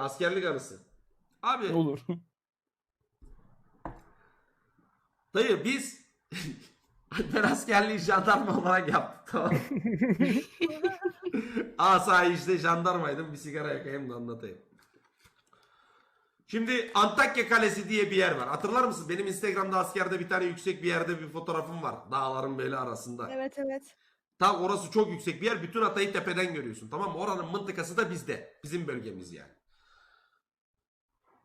Askerlik anısı. Abi Olur. dayı biz ben askerliği jandarma olarak yaptık tamam. Asayişte jandarmaydım bir sigara yakayım da anlatayım. Şimdi Antakya Kalesi diye bir yer var. Hatırlar mısın? Benim Instagram'da askerde bir tane yüksek bir yerde bir fotoğrafım var. Dağların böyle arasında. Evet evet. Tam orası çok yüksek bir yer. Bütün Hatay'ı tepeden görüyorsun. Tamam mı? Oranın mıntıkası da bizde. Bizim bölgemiz yani.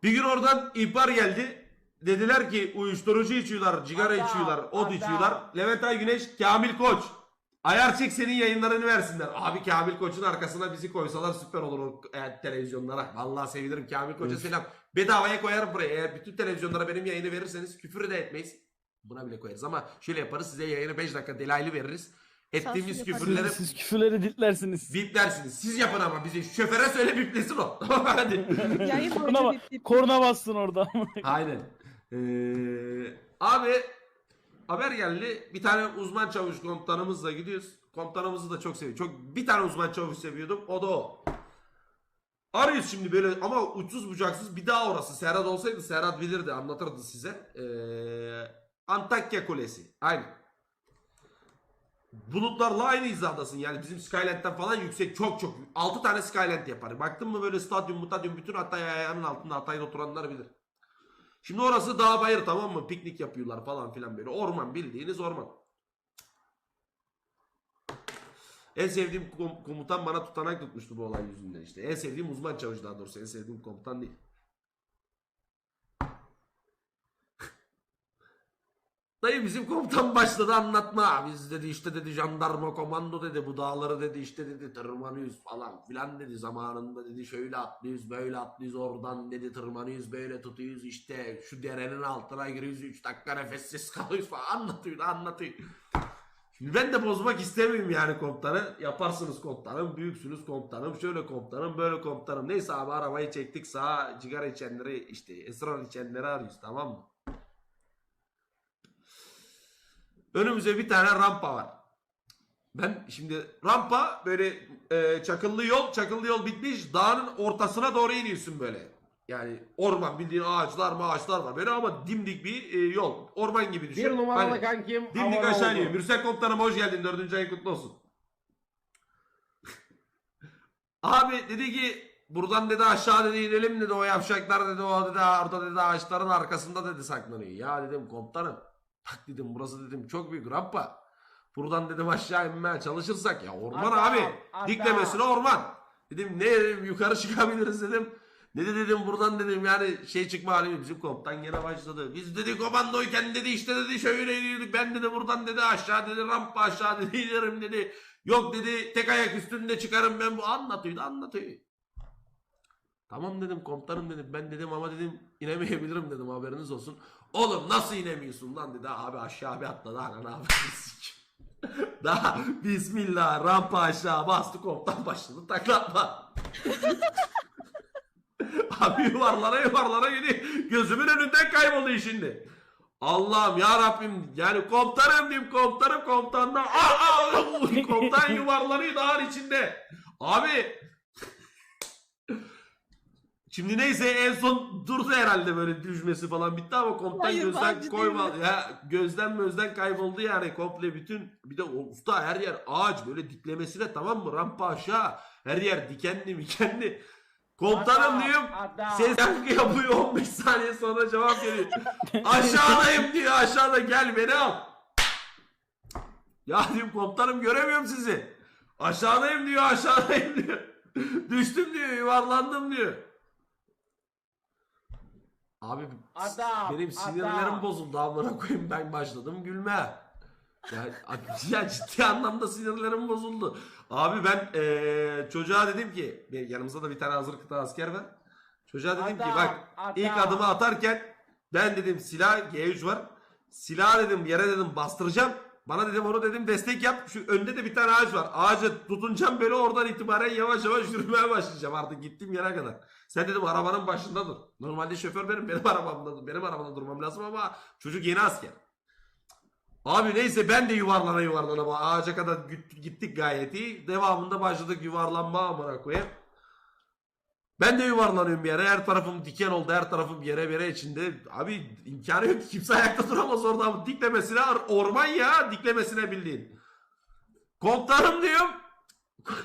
Bir gün oradan ihbar geldi. Dediler ki uyuşturucu içiyorlar, sigara Adam, içiyorlar, ot adam. içiyorlar. Levent Ay Güneş, Kamil Koç. Ayar çek senin yayınlarını versinler. Abi Kamil Koç'un arkasına bizi koysalar süper olur o e, televizyonlara. Vallahi sevinirim Kamil Koç'a selam. Bedavaya koyarım buraya. Eğer bütün televizyonlara benim yayını verirseniz küfür de etmeyiz. Buna bile koyarız ama şöyle yaparız size yayını 5 dakika delaylı veririz. Ettiğimiz Sansür yaparız. küfürleri Siz küfürleri ditlersiniz. Biplersiniz. Siz yapın ama bizi şoföre söyle biplesin o. Hadi. Yayın Korna, boyunca bip bip. korna bassın orada. Aynen. Ee, abi haber geldi. Bir tane uzman çavuş komutanımızla gidiyoruz. Komutanımızı da çok seviyorum. Çok bir tane uzman çavuş seviyordum. O da o. Arıyoruz şimdi böyle ama uçsuz bucaksız bir daha orası. Serhat olsaydı Serhat bilirdi anlatırdı size. Ee, Antakya Kulesi. Aynen. Bulutlarla aynı hizadasın yani bizim Skyland'den falan yüksek çok çok 6 tane Skyland yapar. Baktın mı böyle stadyum mutadyum bütün Hatay ayağının altında Hatay'da oturanlar bilir. Şimdi orası dağ bayır tamam mı? Piknik yapıyorlar falan filan böyle. Orman bildiğiniz orman. En sevdiğim kom- komutan bana tutanak tutmuştu bu olay yüzünden işte. En sevdiğim uzman çavuş daha doğrusu. En sevdiğim komutan değil. Dayı bizim komutan başladı anlatma. Biz dedi işte dedi jandarma komando dedi bu dağları dedi işte dedi tırmanıyoruz falan filan dedi. Zamanında dedi şöyle atlıyoruz böyle atlıyoruz oradan dedi tırmanıyoruz böyle tutuyoruz işte şu derenin altına giriyoruz 3 dakika nefessiz kalıyoruz falan anlatıyor anlatıyor. Ben de bozmak istemiyorum yani komutanı. Yaparsınız komutanım, büyüksünüz komutanım, şöyle komutanım, böyle komutanım. Neyse abi arabayı çektik sağa, sigara içenleri işte esrar içenleri arıyoruz tamam mı? Önümüze bir tane rampa var. Ben şimdi rampa böyle e, çakıllı yol, çakıllı yol bitmiş. Dağın ortasına doğru iniyorsun böyle. Yani orman bildiğin ağaçlar ağaçlar var böyle ama dimdik bir e, yol. Orman gibi düşün. Bir numaralı Hani kankim. dimdik aşağı iniyor. Mürsel komutanım hoş geldin. Dördüncü ayın kutlu olsun. Abi dedi ki buradan dedi aşağı dedi inelim dedi o yavşaklar dedi o dedi orada dedi ağaçların arkasında dedi saklanıyor. Ya dedim komutanım bak dedim burası dedim çok büyük rampa. Buradan dedim aşağı inmeye çalışırsak ya orman Adam, abi. adam. Diklemesine orman. Dedim ne dedim yukarı çıkabiliriz dedim. Ne de dedim buradan dedim yani şey çıkma halimiz bizim komutan gene başladı. Biz dedi komandoyken dedi işte dedi şöyle iniyorduk. Ben dedi buradan dedi aşağı dedi rampa aşağı dedi inerim dedi. Yok dedi tek ayak üstünde çıkarım ben bu anlatıyordu anlatıyor. Tamam dedim komutanım dedim ben dedim ama dedim inemeyebilirim dedim haberiniz olsun. Oğlum nasıl inemiyorsun lan dedi abi aşağı bir atladı ana ne yapıyorsun? Daha bismillah rampa aşağı bastı komutan başladı taklatma. Abi yuvarlara yuvarlara gidiyor. Gözümün önünden kayboldu şimdi. Allah'ım ya Rabbim yani komutanım diyeyim komutanım komutandan aa, aa, komutan yuvarları dağın içinde. Abi Şimdi neyse en son durdu herhalde böyle düşmesi falan. Bitti ama komutan Hayır, gözden bence koyma. Değil. ya gözden gözden kayboldu yani komple bütün. Bir de usta her yer ağaç böyle diklemesine tamam mı? Rampa aşağı. Her yer dikenli mikenli. Komutanım Adam, diyorum adam. ses yankı yapıyor 15 saniye sonra cevap geliyor aşağıdayım diyor. Aşağıda gel beni al. Ya diyorum komutanım göremiyorum sizi. Aşağıdayım diyor. Aşağıdayım diyor. Düştüm diyor. Yuvarlandım diyor Abi Adam, benim sinirlerim adam. bozuldu amına koyayım ben başladım gülme. Ya, ya ciddi anlamda sinirlerim bozuldu. Abi ben eee, çocuğa dedim ki yanımızda da bir tane hazır kıta asker var. Çocuğa dedim ki Adam, bak adam. ilk adımı atarken ben dedim silah G3 var. Silah dedim yere dedim bastıracağım. Bana dedim onu dedim destek yap. Şu önde de bir tane ağaç var. Ağaca tutunacağım böyle oradan itibaren yavaş yavaş yürümeye başlayacağım artık gittiğim yere kadar. Sen dedim arabanın başında dur. Normalde şoför benim benim arabamda. Benim arabamda durmam lazım ama çocuk yeni asker. Abi neyse ben de yuvarlana yuvarlana ağaca kadar git- gittik gayet iyi. Devamında başladık yuvarlanma amına koyayım. Ben de yuvarlanıyorum bir yere. Her tarafım diken oldu. Her tarafım yere yere içinde. Abi imkanı yok ki. Kimse ayakta duramaz orada. Diklemesine orman ya. Diklemesine bildiğin. Komutanım diyorum.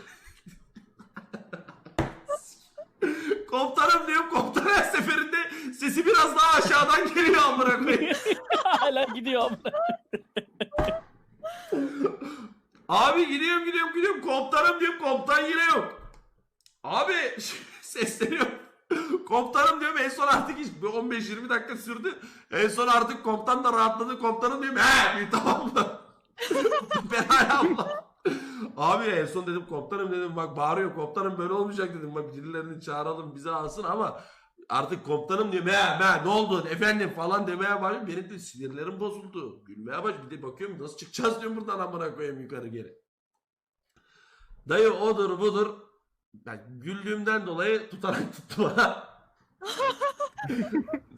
Komutanım diyorum. Komutan her seferinde sesi biraz daha aşağıdan geliyor amına koyayım. Hala gidiyor amına. Abi gidiyorum gidiyorum gidiyorum. Komutanım diyorum. Komutan yine yok. Abi sesleniyorum. Komutanım diyorum en son artık hiç bir 15-20 dakika sürdü. En son artık komutan da rahatladı. Komutanım diyorum he diyor, tamam mı? ben hala Allah. Abi en son dedim komutanım dedim bak bağırıyor komutanım böyle olmayacak dedim. Bak birilerini çağıralım bize alsın ama artık komutanım diyorum he he ne oldu efendim falan demeye başladım. Benim de sinirlerim bozuldu. Gülmeye başladım. Bir de bakıyorum nasıl çıkacağız diyorum buradan amına koyayım yukarı geri. Dayı odur budur. Ben güldüğümden dolayı tutarak tuttu bana.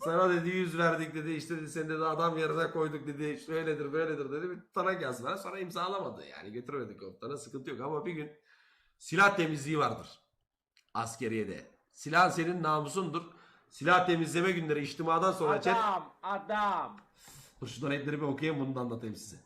Sana dedi yüz verdik dedi işte dedi seni dedi adam yerine koyduk dedi şöyledir böyledir dedi bir tutanak yazdılar sonra imzalamadı yani götürmedi komutana sıkıntı yok ama bir gün silah temizliği vardır askeriyede. Silah senin namusundur. Silah temizleme günleri içtimadan sonra chat Adam, adam. Dur şu donetleri bir okuyayım bunu da anlatayım size.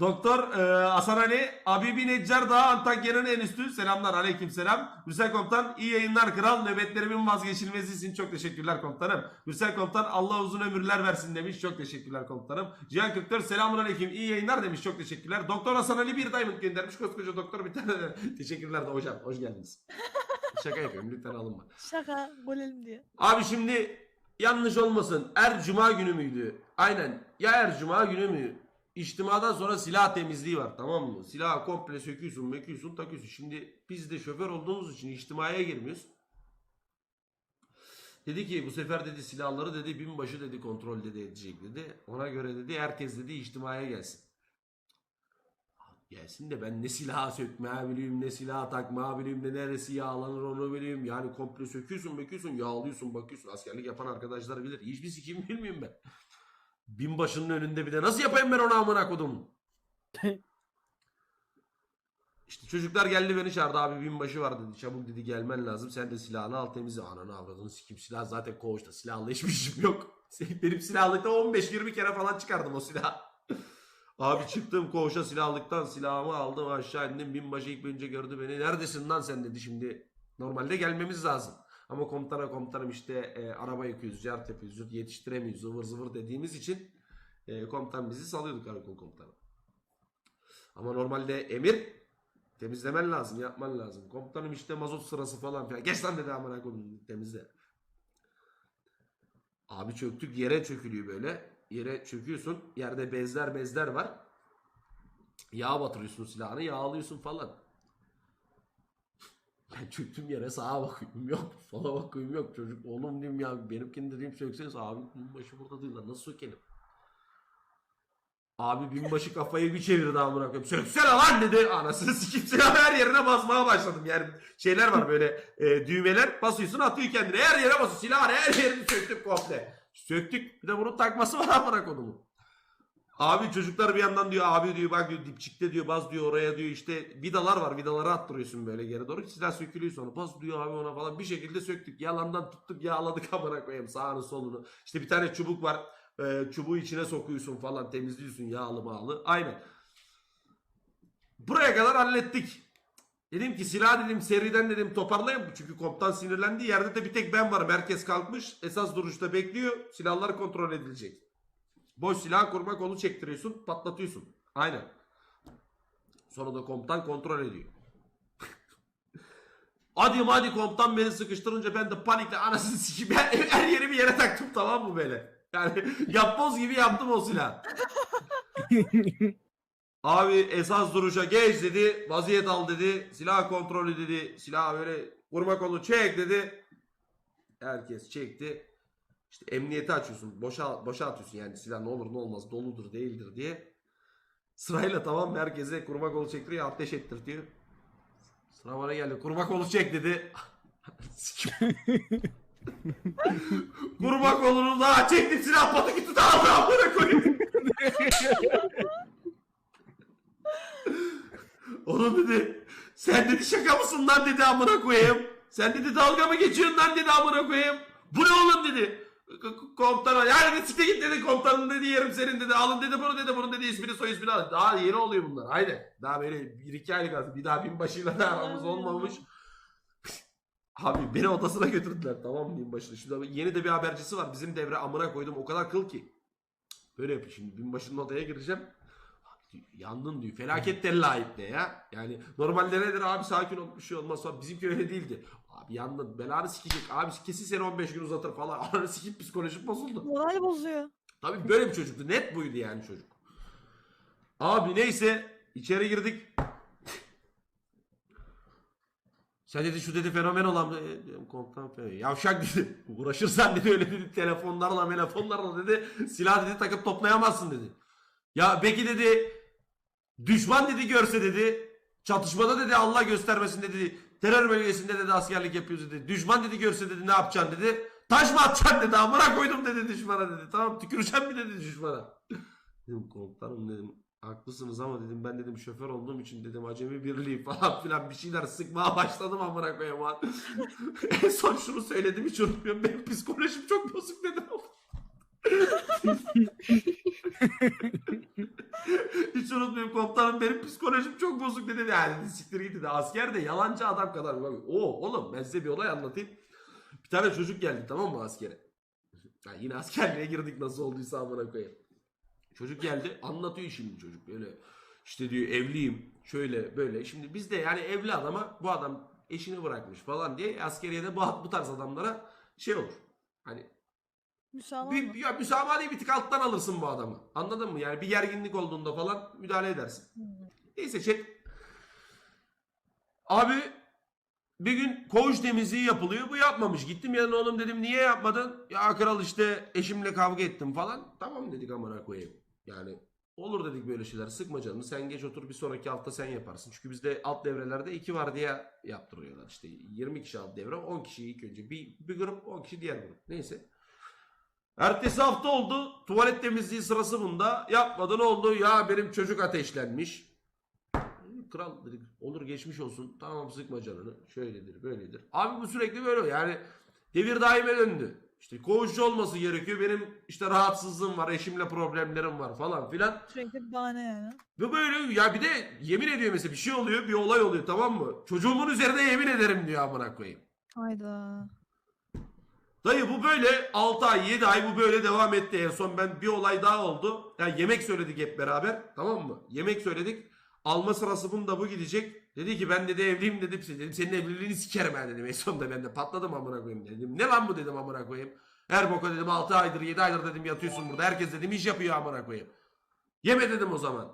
Doktor e, Hasan Ali, Abibi Neccar Dağı Antakya'nın en üstü. Selamlar aleyküm selam. Mürsel Komutan iyi yayınlar kral. Nöbetlerimin vazgeçilmezisin. Çok teşekkürler komutanım. Mürsel Komutan Allah uzun ömürler versin demiş. Çok teşekkürler komutanım. Cihan 44 selamun aleyküm iyi yayınlar demiş. Çok teşekkürler. Doktor Hasan Ali bir diamond göndermiş. Koskoca doktor bir tane. teşekkürler de hocam. Hoş geldiniz. Şaka yapıyorum lütfen alınma. Şaka golelim diye. Abi şimdi yanlış olmasın. Er cuma günü müydü? Aynen. Ya er cuma günü mü? İçtimadan sonra silah temizliği var tamam mı? Silahı komple söküyorsun, meküyorsun, takıyorsun. Şimdi biz de şoför olduğumuz için içtimaya girmiyoruz. Dedi ki bu sefer dedi silahları dedi binbaşı dedi kontrol dedi edecek dedi. Ona göre dedi herkes dedi içtimaya gelsin. Gelsin de ben ne silah sökmeye bileyim ne silah takmaya bileyim ne neresi yağlanır onu bileyim. Yani komple söküyorsun bakıyorsun yağlıyorsun bakıyorsun. Askerlik yapan arkadaşlar bilir. Hiçbir sikim bilmiyorum ben. Binbaşının önünde bir de nasıl yapayım ben onu amına kodum. İşte çocuklar geldi beni çağırdı abi binbaşı var dedi. Çabuk dedi gelmen lazım. Sen de silahını al temizle. Ananı avradını sikim silah zaten koğuşta. Silahla hiçbir işim yok. Benim silahlıkta 15-20 kere falan çıkardım o silahı. Abi çıktım koğuşa silahlıktan silahımı aldım aşağı indim. Binbaşı ilk önce gördü beni. Neredesin lan sen dedi şimdi. Normalde gelmemiz lazım. Ama komutana komutanım işte e, araba yıkıyoruz, ziyaret yapıyoruz, yetiştiremiyoruz, zıvır zıvır dediğimiz için e, komutan bizi salıyordu karakol komutanı. Ama normalde emir temizlemen lazım, yapman lazım. Komutanım işte mazot sırası falan filan. Geç lan dedi amına koyayım temizle. Abi çöktük yere çökülüyor böyle. Yere çöküyorsun. Yerde bezler bezler var. Yağ batırıyorsun silahını yağlıyorsun falan. Ben çöktüm yere sağa bakıyorum yok. Sola bakıyorum yok. Çocuk oğlum diyeyim ya benimkini dediğim sökseniz abi binbaşı burada değil lan nasıl sökelim? Abi binbaşı kafayı bir çevirdi amına koyayım. Söksene lan dedi. Anasını silahı her yerine basmaya başladım. Yani şeyler var böyle e, düğmeler basıyorsun atıyor kendine. Her yere basıyor. Silah her yerini söktük komple. Söktük. Bir de bunun takması var amına koyduğumun. Abi çocuklar bir yandan diyor abi diyor bak diyor dipçikte diyor baz diyor oraya diyor işte vidalar var vidaları attırıyorsun böyle geri doğru. Silah sökülüyor sonra baz diyor abi ona falan. Bir şekilde söktük. Yalandan tuttuk yağladık amına koyayım sağını solunu. İşte bir tane çubuk var e, çubuğu içine sokuyorsun falan temizliyorsun yağlı mağlı. Aynen. Buraya kadar hallettik. Dedim ki silah dedim seriden dedim toparlayın. Çünkü komutan sinirlendi. Yerde de bir tek ben varım. Herkes kalkmış. Esas duruşta bekliyor. Silahlar kontrol edilecek Boş silah kurma kolu çektiriyorsun, patlatıyorsun. Aynen. Sonra da komutan kontrol ediyor. hadi hadi komutan beni sıkıştırınca ben de panikle anasını sikeyim. Her, her yerimi yere taktım tamam mı böyle? Yani yapboz gibi yaptım o silah. Abi esas duruşa geç dedi. Vaziyet al dedi. Silah kontrolü dedi. Silah böyle kurma kolu çek dedi. Herkes çekti. İşte emniyeti açıyorsun. Boşa, boşa atıyorsun yani silah ne olur ne olmaz doludur değildir diye. Sırayla tamam mı? herkese kurma kolu çektiriyor ateş ettirtiyor. Sıra bana geldi. Kurma kolu çek dedi. kurma kolunu daha çektim silah patı gitti daha da amına koyayım. Oğlum dedi. Sen dedi şaka mısın lan dedi amına koyayım. Sen dedi dalga mı geçiyorsun lan dedi amına koyayım. Bu ne oğlum dedi. K- k- Komutana yani dedi sikte git dedi komutanın dedi yerim senin dedi alın dedi bunu dedi bunun dedi ismini soy ismini al. Daha yeni oluyor bunlar haydi. Daha böyle bir iki aylık az bir daha binbaşıyla da aramız olmamış. Abi beni odasına götürdüler tamam mı binbaşının. Şimdi yeni de bir habercisi var bizim devre amına koydum o kadar kıl ki. Böyle yapıyor şimdi binbaşının odaya gireceğim. Yandın diyor. Felaket della ayıp ne ya? Yani normalde nedir abi sakin ol bir şey olmaz falan. Bizimki öyle değildi. Abi yandın belanı sikecek. Abi kesin seni 15 gün uzatır falan. Ananı sikip psikolojim bozuldu. Moral bozuyor. Tabii böyle bir çocuktu. Net buydu yani çocuk. Abi neyse içeri girdik. Sen dedi şu dedi fenomen olan e, dedim, komutan fenomen. Yavşak dedi. Uğraşırsan dedi öyle dedi telefonlarla telefonlarla dedi silah dedi takıp toplayamazsın dedi. Ya peki dedi düşman dedi görse dedi çatışmada dedi Allah göstermesin dedi terör bölgesinde dedi askerlik yapıyoruz dedi. Düşman dedi görse dedi ne yapacaksın dedi. Taş mı atacaksın dedi amına koydum dedi düşmana dedi. Tamam tüküreceğim mi dedi düşmana. Dedim komutanım dedim haklısınız ama dedim ben dedim şoför olduğum için dedim acemi birliği falan filan bir şeyler sıkmaya başladım amına koyayım. ha. en son şunu söyledim hiç unutmuyorum benim psikolojim çok bozuk dedim. Hiç unutmuyorum komutanım benim psikolojim çok bozuk dedi. Yani siktir git dedi. Asker de yalancı adam kadar. O oğlum ben size bir olay anlatayım. Bir tane çocuk geldi tamam mı askere? Ya yine askerliğe girdik nasıl olduysa amına koyayım. Çocuk geldi anlatıyor şimdi çocuk böyle. İşte diyor evliyim şöyle böyle. Şimdi bizde yani evli adama bu adam eşini bırakmış falan diye askeriye de bu, bu tarz adamlara şey olur. Hani Müsamaha bir, mı? ya müsamaha değil bir tık alttan alırsın bu adamı. Anladın mı? Yani bir gerginlik olduğunda falan müdahale edersin. Neyse chat. Abi bir gün koğuş temizliği yapılıyor. Bu yapmamış. Gittim yanına oğlum dedim niye yapmadın? Ya kral işte eşimle kavga ettim falan. Tamam dedik amına koyayım. Yani olur dedik böyle şeyler. Sıkma canını. Sen geç otur bir sonraki hafta sen yaparsın. Çünkü bizde alt devrelerde iki var diye yaptırıyorlar. İşte 20 kişi alt devre 10 kişi ilk önce. Bir, bir grup 10 kişi diğer grup. Neyse. Ertesi hafta oldu. Tuvalet temizliği sırası bunda. Yapmadı ne oldu? Ya benim çocuk ateşlenmiş. Kral dedik olur geçmiş olsun. Tamam sıkma canını. Şöyledir böyledir. Abi bu sürekli böyle yani devir daime döndü. İşte koğuşçu olması gerekiyor. Benim işte rahatsızlığım var. Eşimle problemlerim var falan filan. Sürekli bahane yani. Ve böyle ya bir de yemin ediyor mesela bir şey oluyor bir olay oluyor tamam mı? Çocuğumun üzerine yemin ederim diyor amına koyayım. Hayda. Dayı bu böyle 6 ay 7 ay bu böyle devam etti. En son ben bir olay daha oldu. Yani yemek söyledik hep beraber tamam mı? Yemek söyledik. Alma sırası bunda bu gidecek. Dedi ki ben dedi evliyim dedim. Dedim senin evliliğini sikerim ben dedim. En sonunda ben de patladım amına koyayım dedim. Ne lan bu dedim amına koyayım. Her boka dedim 6 aydır 7 aydır dedim yatıyorsun burada. Herkes dedim iş yapıyor amına koyayım. Yeme dedim o zaman.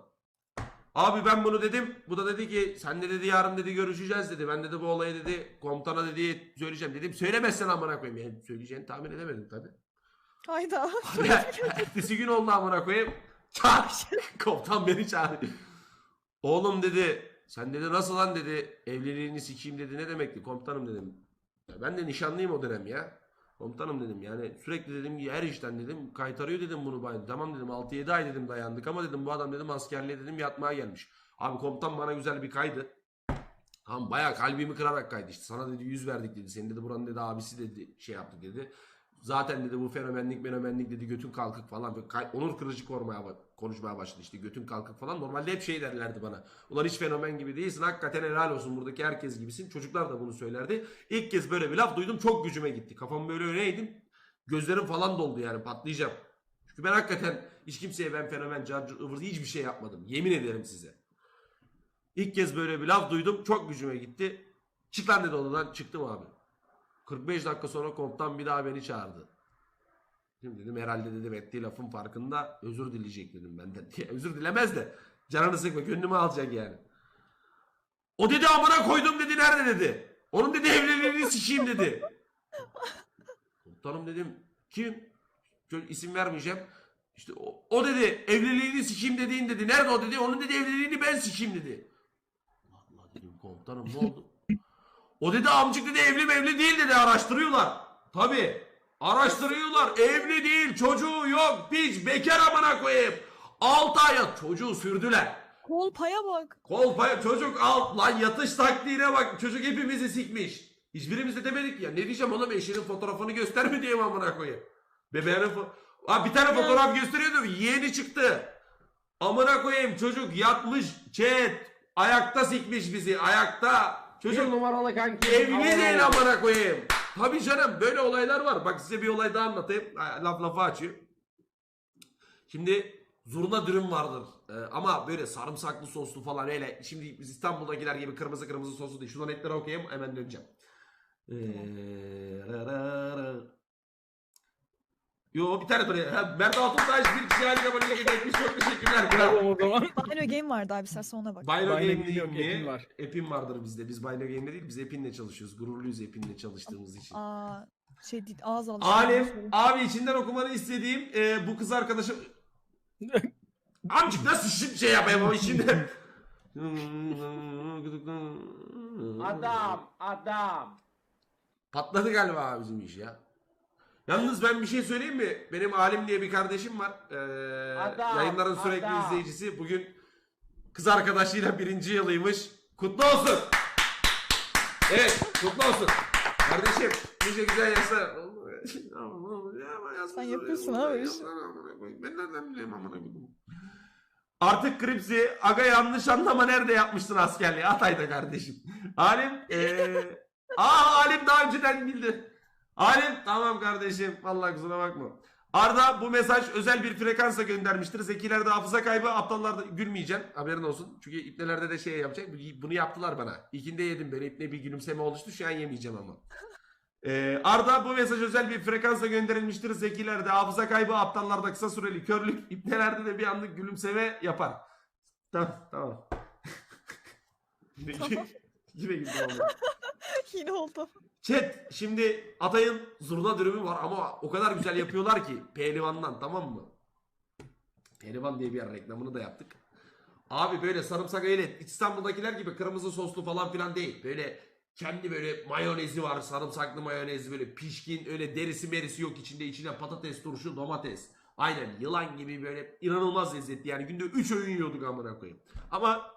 Abi ben bunu dedim. Bu da dedi ki sen de dedi yarın dedi görüşeceğiz dedi. Ben dedi bu olayı dedi komutana dedi söyleyeceğim dedim. Söylemezsen amına koyayım. Yani söyleyeceğini tahmin edemedim tabi. Hayda. Ertesi gün oldu amına koyayım. Çağır. Komutan beni çağırdı. Oğlum dedi sen dedi nasıl lan dedi evliliğini sikeyim dedi ne demekti komutanım dedim. Ya ben de nişanlıyım o dönem ya. Komutanım dedim yani sürekli dedim her işten dedim kaytarıyor dedim bunu bana. Tamam dedim 6-7 ay dedim dayandık ama dedim bu adam dedim askerliğe dedim yatmaya gelmiş. Abi komutan bana güzel bir kaydı. Tamam bayağı kalbimi kırarak kaydı işte. Sana dedi yüz verdik dedi. Senin dedi buranın dedi abisi dedi şey yaptı dedi. Zaten dedi bu fenomenlik fenomenlik dedi götün kalkık falan. Onur kırıcı korumaya, ba- konuşmaya başladı işte götün kalkık falan. Normalde hep şey derlerdi bana. Ulan hiç fenomen gibi değilsin hakikaten helal olsun buradaki herkes gibisin. Çocuklar da bunu söylerdi. İlk kez böyle bir laf duydum çok gücüme gitti. Kafam böyle öyleydim. Gözlerim falan doldu yani patlayacağım. Çünkü ben hakikaten hiç kimseye ben fenomen, carcı, ıvır hiçbir şey yapmadım. Yemin ederim size. İlk kez böyle bir laf duydum. Çok gücüme gitti. Çık lan dedi odadan. Çıktım abi. 45 dakika sonra komutan bir daha beni çağırdı. Şimdi dedim herhalde dedim ettiği lafın farkında özür dileyecek dedim benden diye. Özür dilemez de canını sıkma gönlümü alacak yani. O dedi amına koydum dedi nerede dedi. Onun dedi evliliğini sikeyim dedi. Komutanım dedim kim? Şöyle isim vermeyeceğim. İşte o, o dedi evliliğini sikeyim dediğin dedi. Nerede o dedi? Onun dedi evliliğini ben sikeyim dedi. Allah dedim komutanım ne oldu? O dedi amcık dedi evli mevli değil dedi araştırıyorlar. Tabi araştırıyorlar evli değil çocuğu yok piç bekar amına koyayım. 6 aya çocuğu sürdüler. Kol paya bak. Kolpaya çocuk alt lan yatış taktiğine bak çocuk hepimizi sikmiş. Hiçbirimiz de demedik ya. Ne diyeceğim oğlum eşinin fotoğrafını gösterme diyeyim amına koyayım. Bebeğinin fo- Abi bir tane fotoğraf gösteriyordu. Yeğeni çıktı. Amına koyayım çocuk yatmış chat. Ayakta sikmiş bizi. Ayakta. Çocuk numaralı kanki. Evli değil amına koyayım. Tabii canım böyle olaylar var. Bak size bir olay daha anlatayım. Laf lafa açıyor. Şimdi zurna dürüm vardır. Ee, ama böyle sarımsaklı soslu falan öyle. Şimdi biz İstanbul'dakiler gibi kırmızı kırmızı soslu değil. Şuradan etleri okuyayım hemen döneceğim. Ee, ra, ra, ra. Yo bir tane böyle. Ha, Mert Altuntaş bir kişi halinde abone etmiş. Çok teşekkürler. Tamam o zaman. Bino Game vardı abi istersen ona bak. Bino Game değil yok, mi? Epin var. Epin vardır bizde. Biz Bino Game'de değil biz Epin'le çalışıyoruz. Gururluyuz Epin'le çalıştığımız için. Aa şey değil ağız. Alim, söyleyeyim. abi içinden okumanı istediğim e, bu kız arkadaşım... Amcık nasıl şimdi şey yapayım ama içinde... Adam, adam. Patladı galiba bizim iş ya. Yalnız ben bir şey söyleyeyim mi? Benim Alim diye bir kardeşim var. Ee, Adam, yayınların sürekli adam. izleyicisi. Bugün kız arkadaşıyla birinci yılıymış. Kutlu olsun. Evet kutlu olsun. Kardeşim nice güzel yaşlar. Sen yapıyorsun abi. Ben nereden bileyim amına koyayım. Artık Kripsi aga yanlış anlama nerede yapmıştın askerliği Hatay'da kardeşim. Alim eee Aa Alim daha önceden bildi. Alim tamam kardeşim vallahi kusura bakma. Arda bu mesaj özel bir frekansa göndermiştir. Zekilerde hafıza kaybı, aptallarda gülmeyeceğim. Haberin olsun. Çünkü ipnelerde de şey yapacak. Bunu yaptılar bana. İlkinde yedim böyle. İpne bir gülümseme oluştu. Şu an yemeyeceğim ama. Ee, Arda bu mesaj özel bir frekansa gönderilmiştir. Zekilerde hafıza kaybı, aptallarda kısa süreli körlük, ipnelerde de bir anlık gülümseme yapar. Tamam, tamam. yine, Tamam. yine güldüm ama. Yine oldu. Chat şimdi Atay'ın zurna dürümü var ama o kadar güzel yapıyorlar ki pehlivandan tamam mı? Pehlivan diye bir yer reklamını da yaptık. Abi böyle sarımsak öyle İstanbul'dakiler gibi kırmızı soslu falan filan değil. Böyle kendi böyle mayonezi var sarımsaklı mayonez böyle pişkin öyle derisi merisi yok içinde içine patates turşu domates. Aynen yılan gibi böyle inanılmaz lezzetli yani günde 3 öğün yiyorduk amına koyayım. Ama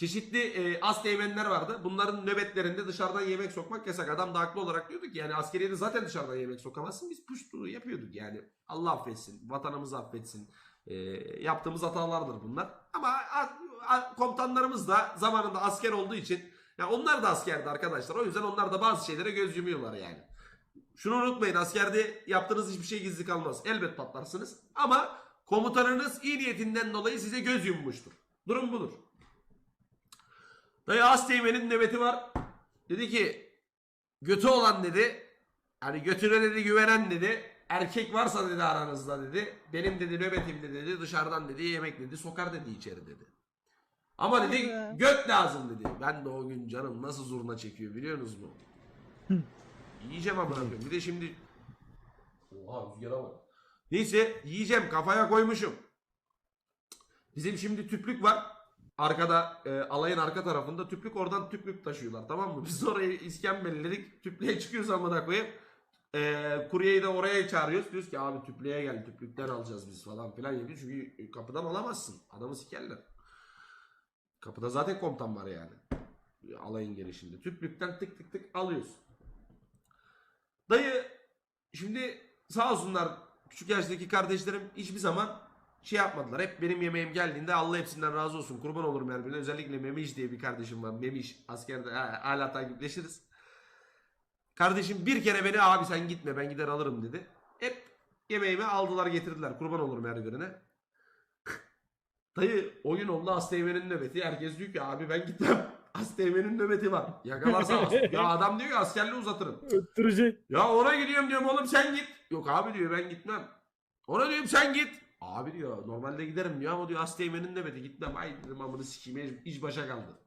Çeşitli e, az teğmenler vardı. Bunların nöbetlerinde dışarıdan yemek sokmak yasak. Adam da haklı olarak diyordu ki yani askeriyede zaten dışarıdan yemek sokamazsın. Biz puştu yapıyorduk yani. Allah affetsin. Vatanımızı affetsin. E, yaptığımız hatalardır bunlar. Ama a- a- komutanlarımız da zamanında asker olduğu için ya onlar da askerdi arkadaşlar. O yüzden onlar da bazı şeylere göz yumuyorlar yani. Şunu unutmayın askerde yaptığınız hiçbir şey gizli kalmaz. Elbet patlarsınız. Ama komutanınız iyi niyetinden dolayı size göz yummuştur. Durum budur. Dayı Asteğmen'in nöbeti var. Dedi ki götü olan dedi. Hani götüne dedi güvenen dedi. Erkek varsa dedi aranızda dedi. Benim dedi nöbetimde dedi dışarıdan dedi yemek dedi sokar dedi içeri dedi. Ama dedi göt lazım dedi. Ben de o gün canım nasıl zurna çekiyor biliyorsunuz mu? Yiyeceğim amına koyayım. Bir de şimdi Oha rüzgara bak. Neyse yiyeceğim kafaya koymuşum. Bizim şimdi tüplük var. Arkada e, alayın arka tarafında tüplük oradan tüplük taşıyorlar tamam mı? Biz orayı iskembelledik. Tüplüğe çıkıyoruz amına koyayım. E, kuryeyi de oraya çağırıyoruz. Diyoruz ki abi tüplüğe gel tüplükten alacağız biz falan filan yapıyor. Çünkü kapıdan alamazsın. Adamı sikerler. Kapıda zaten komutan var yani. Alayın girişinde. Tüplükten tık tık tık alıyoruz. Dayı şimdi sağ olsunlar küçük yaştaki kardeşlerim hiçbir zaman şey yapmadılar. Hep benim yemeğim geldiğinde Allah hepsinden razı olsun. Kurban olurum her birine. Özellikle Memiş diye bir kardeşim var. Memiş askerde ha, hala takipleşiriz. Kardeşim bir kere beni abi sen gitme ben gider alırım dedi. Hep yemeğimi aldılar getirdiler. Kurban olurum her birine. Dayı oyun oldu Asteğmen'in nöbeti. Herkes diyor ki abi ben gitmem. Asteğmen'in nöbeti var. Yakalarsa as- ya adam diyor ki askerliği uzatırım. Öttürücü. Ya ona gidiyorum diyorum oğlum sen git. Yok abi diyor ben gitmem. Ona diyorum sen git. Abi diyor normalde giderim diyor ama diyor Asteğmen'in nöbeti gitmem. Ay dedim amını sikeyim iş başa kaldı.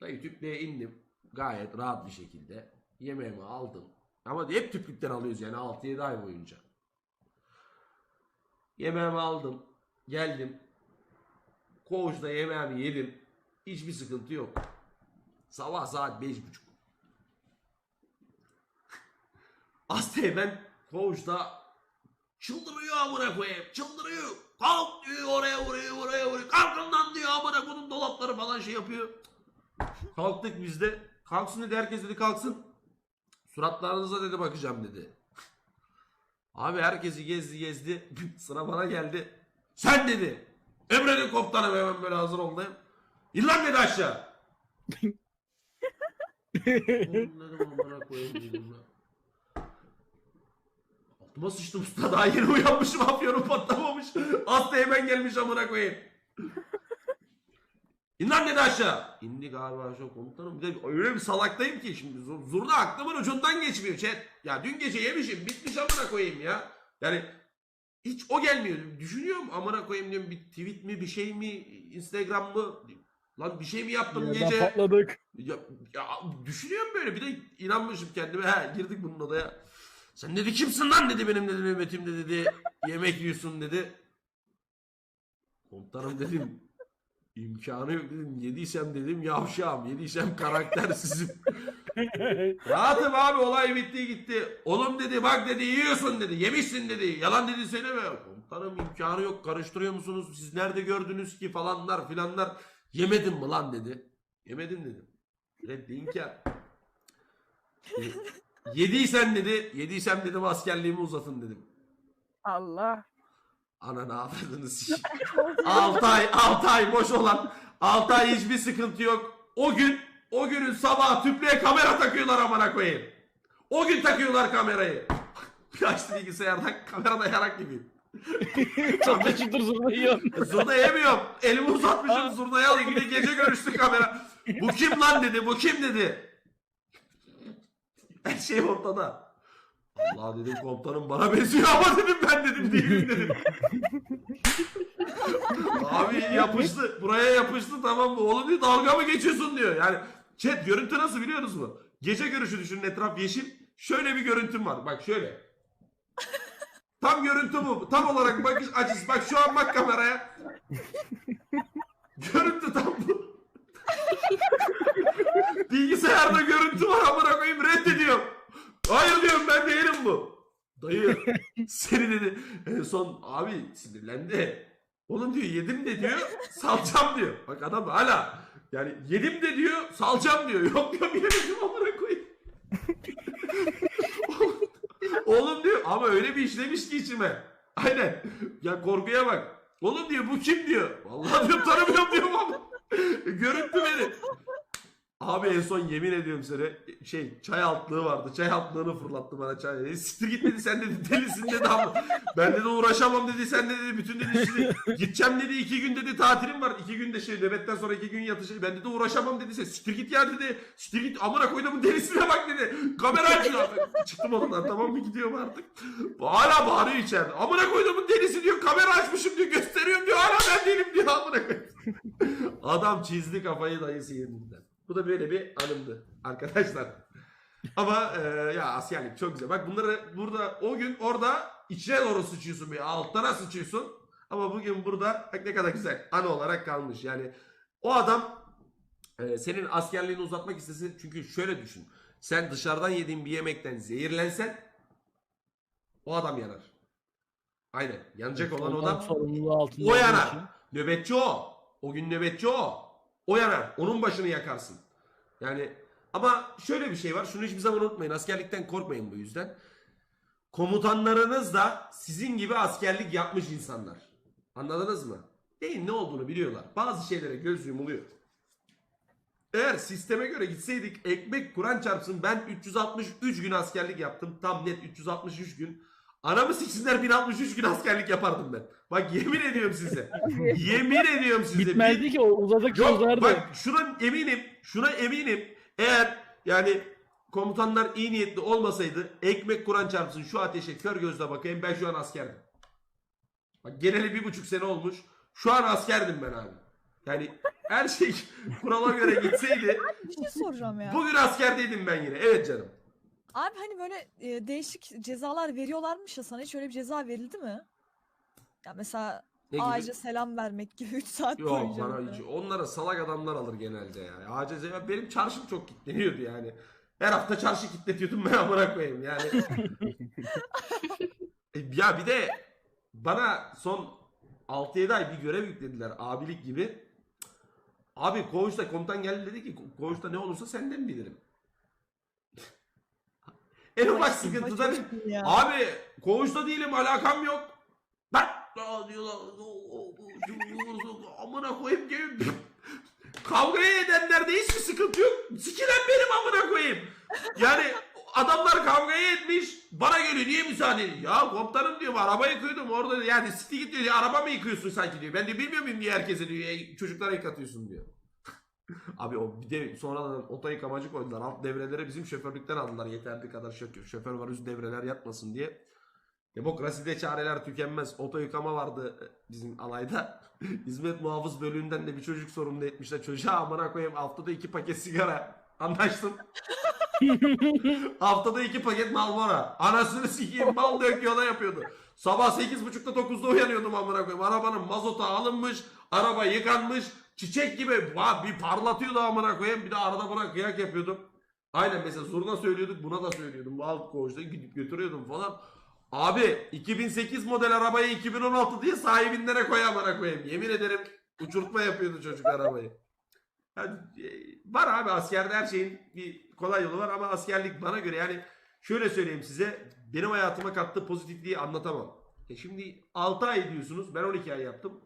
Dayı tüplüğe indim. Gayet rahat bir şekilde. Yemeğimi aldım. Ama hep tüplükten alıyoruz yani 6-7 ay boyunca. Yemeğimi aldım. Geldim. Koğuşta yemeğimi yedim. Hiçbir sıkıntı yok. Sabah saat 5.30. Asteğmen koğuşta çıldırıyor amına koyayım. Çıldırıyor. Kalk diyor oraya vuruyor oraya vuruyor. Kalkın lan diyor amına koyayım dolapları falan şey yapıyor. Kalktık biz de. kalksın dedi herkes dedi kalksın. Suratlarınıza dedi bakacağım dedi. Abi herkesi gezdi gezdi. Sıra bana geldi. Sen dedi. Emredin komutanım hemen böyle hazır oldum. İn lan dedi aşağı. Oğlum dedim amına koyayım. Altıma sıçtım usta daha yeni uyanmışım afyonum patlamamış. Hasta hemen gelmiş amına koyayım. İn lan dedi aşağı. İndi galiba aşağı komutanım. Bir de öyle bir salaktayım ki şimdi zur- zurna aklımın ucundan geçmiyor chat. Ya dün gece yemişim bitmiş amına koyayım ya. Yani hiç o gelmiyor. Düşünüyorum amına koyayım diyorum bir tweet mi bir şey mi Instagram mı? Lan bir şey mi yaptım Yerden gece? patladık. Ya, ya düşünüyorum böyle bir de inanmışım kendime. He girdik bunun odaya. Sen dedi kimsin lan dedi benim dedi Mehmet'im de dedi. Yemek yiyorsun dedi. Komutanım dedim. İmkanı yok dedim. Yediysem dedim yavşağım. Yediysem karaktersizim. Rahatım abi olay bitti gitti. Oğlum dedi bak dedi yiyorsun dedi. Yemişsin dedi. Yalan dedi söyleme. Komutanım imkanı yok karıştırıyor musunuz? Siz nerede gördünüz ki falanlar filanlar. Yemedin mi lan dedi. Yemedim dedim. Reddi inkar. Yediysen dedi. Yediysem dedim askerliğimi uzatın dedim. Allah. Ananı avradınız. 6 ay 6 ay boş olan 6 ay hiçbir sıkıntı yok. O gün o günün sabahı tüplüğe kamera takıyorlar amına koyayım. O gün takıyorlar kamerayı. Açtı bilgisayardan kamerada yarak gibiyim. Çok da çıtır zurna yiyorsun. Zurna yemiyorum. Elimi uzatmışım zurnayı alayım. Bir de gece görüştü kamera. Bu kim lan dedi. Bu kim dedi. Her şey ortada. Allah dedim komutanım bana benziyor ama dedim ben dedim değilim dedim. Abi yapıştı. Buraya yapıştı tamam mı? Oğlum diyor dalga mı geçiyorsun diyor. Yani chat görüntü nasıl biliyorsunuz mu? Gece görüşü düşünün etraf yeşil. Şöyle bir görüntüm var. Bak şöyle. Tam görüntü bu. Tam olarak bakış açısı. Bak şu an bak kameraya. görüntü tam bu. Bilgisayarda görüntü var amına koyayım reddediyor. Hayır diyorum ben değilim bu. Dayı seni dedi en son abi sinirlendi. Oğlum diyor yedim de diyor salacağım diyor. Bak adam hala yani yedim de diyor salacağım diyor. Yok diyor yemedim amına koyayım. Oğlum diyor ama öyle bir işlemiş ki içime. Aynen. Ya korkuya bak. Oğlum diyor bu kim diyor. Vallahi diyor tanımıyorum diyorum ama. Görüntü beni. Abi en son yemin ediyorum sana şey çay altlığı vardı. Çay altlığını fırlattı bana çay. E, siktir git dedi sen dedi delisin dedi ama. Ben dedi uğraşamam dedi sen de dedi bütün dedi şimdi gideceğim dedi iki gün dedi tatilim var. iki günde şey nöbetten sonra iki gün yatacak. Ben dedi uğraşamam dedi sen siktir git ya dedi. Siktir git amına koyduğumun delisine bak dedi. Kamera açıyor. Çıktım ondan tamam mı gidiyorum artık. Hala bağırıyor içeride. Amına koyduğumun delisi diyor kamera açmışım diyor gösteriyorum diyor. Hala ben değilim diyor amına koyayım. Adam çizdi kafayı dayısı yerinden. Bu da böyle bir anımdı arkadaşlar. Ama e, ya askerlik çok güzel. Bak bunları burada o gün orada içine doğru sıçıyorsun bir altlara sıçıyorsun. Ama bugün burada bak ne kadar güzel anı olarak kalmış. Yani o adam e, senin askerliğini uzatmak istesin. Çünkü şöyle düşün. Sen dışarıdan yediğin bir yemekten zehirlensen o adam yanar. Aynen. Yanacak olan o adam o yanar. Nöbetçi o. O gün nöbetçi o. O yanar. Onun başını yakarsın. Yani ama şöyle bir şey var. Şunu hiçbir zaman unutmayın. Askerlikten korkmayın bu yüzden. Komutanlarınız da sizin gibi askerlik yapmış insanlar. Anladınız mı? Değil ne olduğunu biliyorlar. Bazı şeylere göz yumuluyor. Eğer sisteme göre gitseydik ekmek Kur'an çarpsın ben 363 gün askerlik yaptım. Tam net 363 gün. Anamı siksinler 1063 gün askerlik yapardım ben. Bak yemin ediyorum size. yemin ediyorum size. Bitmezdi ki o uzadıkça Yok uzardı. bak şuna eminim. Şuna eminim. Eğer yani komutanlar iyi niyetli olmasaydı ekmek Kur'an çarpsın şu ateşe kör gözle bakayım ben şu an askerdim. Bak geneli bir buçuk sene olmuş. Şu an askerdim ben abi. Yani her şey kurala göre gitseydi Bir şey soracağım ya. bugün askerdeydim ben yine. Evet canım. Abi hani böyle e, değişik cezalar veriyorlarmış ya sana hiç öyle bir ceza verildi mi? Ya mesela Ne gibi? ağaca selam vermek gibi 3 saat Yok boyunca. bana böyle. hiç. Onlara salak adamlar alır genelde ya. Acize ya benim çarşım çok kilitleniyordu yani. Her hafta çarşı kilitletiyordum ben amına koyayım yani. E, ya bir de bana son 6-7 ay bir görev yüklediler abilik gibi. Abi koğuşta komutan geldi dedi ki koğuşta ne olursa senden bilirim. En ufak Ay, sıkıntıda abi koğuşta değilim alakam yok. Ben diyorlar, amına koyayım gelin. Kavga edenlerde hiçbir sıkıntı yok. Sikilen benim amına koyayım. Yani adamlar kavgaya etmiş. Bana geliyor niye müsaade ediyorsun? Ya komutanım diyorum araba yıkıyordum orada yani siti git diyor. Araba mı yıkıyorsun sanki diyor. Ben de bilmiyor muyum niye herkese diyor. "Ey, Çocuklara yıkatıyorsun diyor. Abi o bir de sonradan oto yıkamacı koydular. Alt devrelere bizim şoförlükten aldılar. Yeterli kadar şoför, şoför var üst devreler yatmasın diye. Demokraside çareler tükenmez. Oto yıkama vardı bizim alayda. Hizmet muhafız bölüğünden de bir çocuk sorumlu etmişler. Çocuğa amına koyayım haftada iki paket sigara. Anlaştım. haftada iki paket Marlboro. Anasını sikeyim mal dök yola yapıyordu. Sabah 8.30'da 9'da uyanıyordum amına koyayım. Arabanın mazotu alınmış. Araba yıkanmış. Çiçek gibi va- bir parlatıyordu amına koyayım. Bir de arada buna kıyak yapıyordum. Aynen mesela zurna söylüyorduk buna da söylüyordum. Bu alt koğuşta gidip götürüyordum falan. Abi 2008 model arabayı 2016 diye sahibinden koy amına koyayım. Yemin ederim uçurtma yapıyordu çocuk arabayı. Yani, e, var abi askerde her şeyin bir kolay yolu var ama askerlik bana göre yani şöyle söyleyeyim size benim hayatıma kattığı pozitifliği anlatamam. E şimdi 6 ay diyorsunuz ben 12 ay yaptım.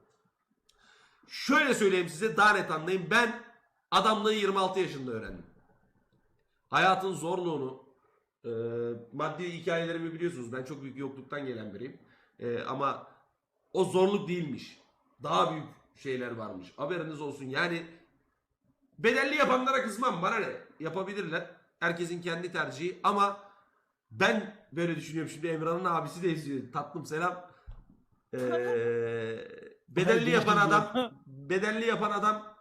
Şöyle söyleyeyim size daha net anlayın ben adamlığı 26 yaşında öğrendim. Hayatın zorluğunu e, maddi hikayelerimi biliyorsunuz ben çok büyük yokluktan gelen biriyim. E, ama o zorluk değilmiş. Daha büyük şeyler varmış. Haberiniz olsun yani Bedelli yapanlara kızmam bana ne yapabilirler. Herkesin kendi tercihi ama ben böyle düşünüyorum şimdi Emran'ın abisi de izliyor. Tatlım selam. Ee, bedelli yapan adam bedelli yapan adam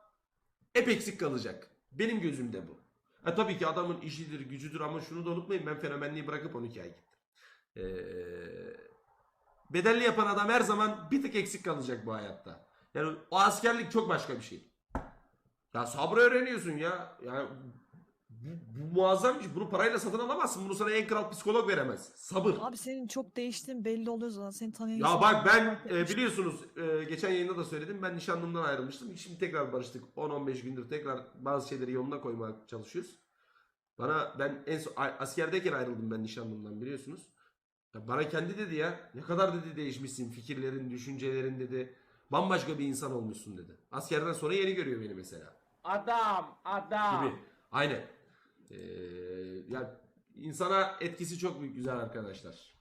hep eksik kalacak. Benim gözümde bu. Ha, tabii ki adamın işidir, gücüdür ama şunu da unutmayın ben fenomenliği bırakıp 12 ay gittim. Ee, bedelli yapan adam her zaman bir tık eksik kalacak bu hayatta. Yani o askerlik çok başka bir şey. Ya sabrı öğreniyorsun ya. Yani bu, bu muazzam bir şey. Bunu parayla satın alamazsın. Bunu sana en kral psikolog veremez. Sabır. Abi senin çok değiştiğin belli oluyor zaten. Seni tanıyan Ya bak ben e, biliyorsunuz e, geçen yayında da söyledim. Ben nişanlımdan ayrılmıştım. Şimdi tekrar barıştık. 10-15 gündür tekrar bazı şeyleri yoluna koymaya çalışıyoruz. Bana ben en son askerdeyken ayrıldım ben nişanlımdan biliyorsunuz. Ya bana kendi dedi ya. Ne kadar dedi değişmişsin fikirlerin, düşüncelerin dedi. Bambaşka bir insan olmuşsun dedi. Askerden sonra yeni görüyor beni mesela Adam, adam. gibi. Aynen. Ee, ya insana etkisi çok büyük güzel arkadaşlar.